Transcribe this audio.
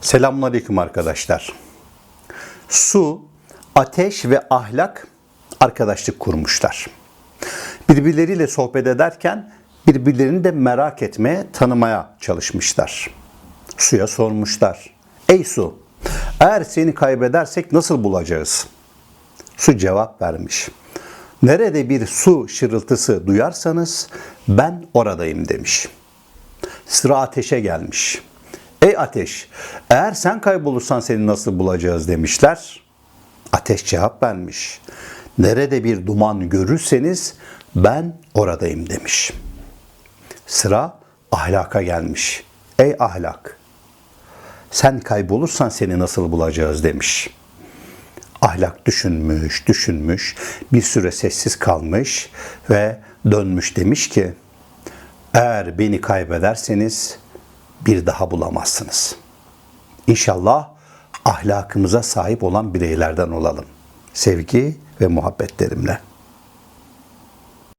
Selamünaleyküm arkadaşlar. Su, ateş ve ahlak arkadaşlık kurmuşlar. Birbirleriyle sohbet ederken birbirlerini de merak etmeye, tanımaya çalışmışlar. Suya sormuşlar. Ey su, eğer seni kaybedersek nasıl bulacağız? Su cevap vermiş. Nerede bir su şırıltısı duyarsanız ben oradayım demiş. Sıra ateşe gelmiş. Ey ateş, eğer sen kaybolursan seni nasıl bulacağız demişler. Ateş cevap vermiş. Nerede bir duman görürseniz ben oradayım demiş. Sıra ahlaka gelmiş. Ey ahlak, sen kaybolursan seni nasıl bulacağız demiş. Ahlak düşünmüş, düşünmüş, bir süre sessiz kalmış ve dönmüş demiş ki, eğer beni kaybederseniz bir daha bulamazsınız. İnşallah ahlakımıza sahip olan bireylerden olalım. Sevgi ve muhabbetlerimle.